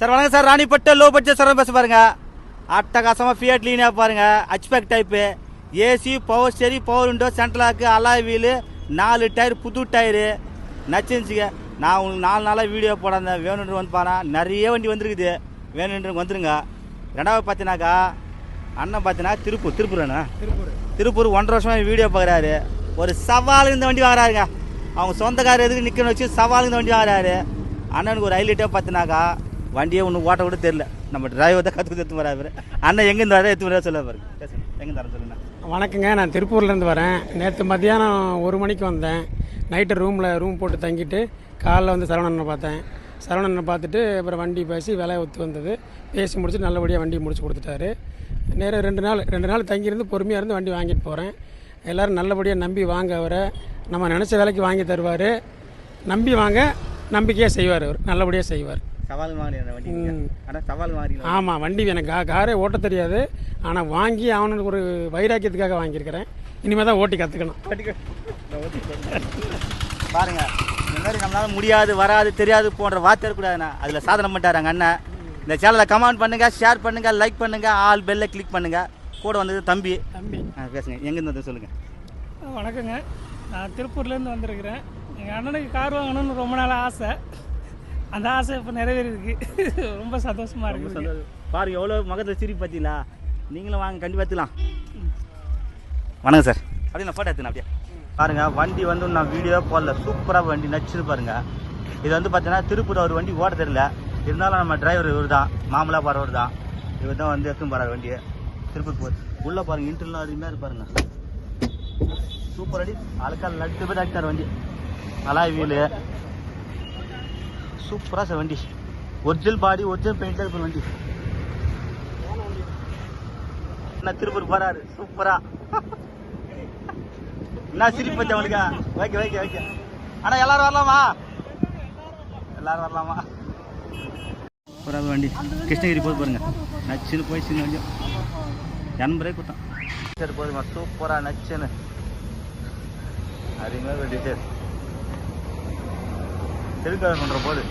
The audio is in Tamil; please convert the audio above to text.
சார் வணக்கம் சார். ராணிப்பட்ட லோ பட்ஜெட் சார் பேச பாருங்க. அட்டகாசமாக ஃபியட் லீனியாக பாருங்க. Hatchback type AC power steering power window central lock alloy wheel நாலு டயர் புது டயரு நச்சுச்சுங்க நான் உங்களுக்கு நாலு நாளாக வீடியோ போடாந்தேன் வேணுன்ற வந்து பாரு நிறைய வண்டி வந்திருக்குது. வேணுன்ற வந்துருங்க. ரெண்டாவது பார்த்தீங்கன்னாக்கா அண்ணன் பார்த்தீங்கன்னா திருப்பூர் திருப்பூர் அண்ணா? திருப்பூர். திருப்பூர் ஒன்றரை வருஷமாக வீடியோ பார்க்குறாரு. ஒரு சவால் இந்த வண்டி வாங்குறாருங்க. அவங்க சொந்தக்காரர் எதுக்கு நிற்கணும் வச்சு சவால் இந்த வண்டி வாங்குறாரு. அண்ணனுக்கு ஒரு ஹைலைட்டே பார்த்தினாக்கா வண்டியே ஒன்று ஓட்ட கூட தெரில நம்ம டிரைவர் தான் கற்று எடுத்து வராரு அண்ணன் எங்கேருந்து வர எடுத்து வரா சொல்ல பாருங்க எங்கே எங்கேருந்து வர சொல்லுங்க. வணக்கங்க நான் திருப்பூர்லேருந்து வரேன். நேற்று மத்தியானம் ஒரு மணிக்கு வந்தேன். நைட்டு ரூமில் ரூம் போட்டு தங்கிட்டு காலைல வந்து சரவணனை பார்த்தேன். சரவணனை பார்த்துட்டு அப்புறம் வண்டி பேசி விலையை ஒத்து வந்தது. பேசி முடிச்சு நல்லபடியாக வண்டி முடிச்சு கொடுத்துட்டாரு. நேராக ரெண்டு நாள் ரெண்டு நாள் தங்கியிருந்து பொறுமையாக இருந்து வண்டி வாங்கிட்டு போகிறேன் எல்லோரும் நல்லபடியாக நம்பி வாங்க அவரை. நம்ம நினச்ச விலைக்கு வாங்கி தருவார். நம்பி வாங்க நம்பிக்கையாக செய்வார் அவர். நல்லபடியாக செய்வார். சவால் வாங்குறீங்க வண்டி ம். ஆனால் சவால் வாங்குறீங்களா ஆமாம் வண்டி எனக்கு கா காரே ஓட்ட தெரியாது. ஆனால் வாங்கி அவனுக்கு ஒரு வைராக்கியத்துக்காக வாங்கியிருக்கிறேன். இனிமேல் தான் ஓட்டி கற்றுக்கணும் பாருங்க இந்த மாதிரி நம்மளால முடியாது வராது தெரியாது போன்ற வார்த்தை இருக்கக்கூடாதுண்ணா அதில் சாதனை பண்ணிட்டாரு எங்கள் அண்ணன். இந்த சேனலை கமெண்ட் பண்ணுங்க ஷேர் பண்ணுங்க லைக் பண்ணுங்க ஆல் பெல்லை கிளிக் பண்ணுங்க. கூட வந்தது தம்பி. தம்பி. ஆ, பேசுங்க எங்கேருந்து வந்து சொல்லுங்க. வணக்கங்க. நான் திருப்பூர்லேருந்து வந்திருக்கிறேன். எங்கள் அண்ணனுக்கு கார் வாங்கணும்னு ரொம்ப நாள் ஆசை. அந்த ஆசை இப்போ நிறைவேறிருக்கு ரொம்ப சந்தோஷமாக இருக்குது. பாருங்க எவ்வளோ மகத்தில் சிரிப்பு பார்த்தீங்களா? நீங்களும் வாங்க கண்டிப்பாக எடுத்துக்கலாம். வணக்கம் சார். அப்படியே நான் ஃபோட்டோ எடுத்துனேன் அப்படியே. பாருங்க வண்டி வந்து நான் வீடியோ போடல. சூப்பராக வண்டி நச்சுது பாருங்க. இது வந்து பார்த்தீங்கன்னா திருப்பூர் ஒரு வண்டி ஓட தெரியல. இருந்தாலும் நம்ம டிரைவர் இவர் தான். மாமலா போகிறவர் தான். இவர் தான் வந்து எடுத்துன்னு போகிறார் வண்டியை. திருப்பூர் போகுது உள்ளே பாருங்க இன்டர்லாம் அருமையாக இருப்பாருங்க சூப்பர் அடி. அழுக்கால் நட்டு பேர் ஆக்கிட்டார் வண்டி. Alloy wheel. சூப்பராக சார் வண்டி ஒரிஜினல் பாடி ஒரிஜினல் பெயிண்ட்ல இருக்கிற வண்டி என்ன திருப்பூர் போறாரு. சூப்பரா. என்ன சிரிப்பு வச்சு அவனுக்கு? வைக்க வைக்க வைக்க ஆனா எல்லாரும் வரலாமா? எல்லாரும் வரலாமா? சூப்பராக வண்டி. கிருஷ்ணகிரி போது பாருங்க. நச்சுன்னு போய் சின்ன வண்டி. எண்பதே கொடுத்தான் சரி போதுமா. சூப்பரா நச்சுன்னு. அருமையாக வண்டி சார் திருக்கவர் பண்ற போது.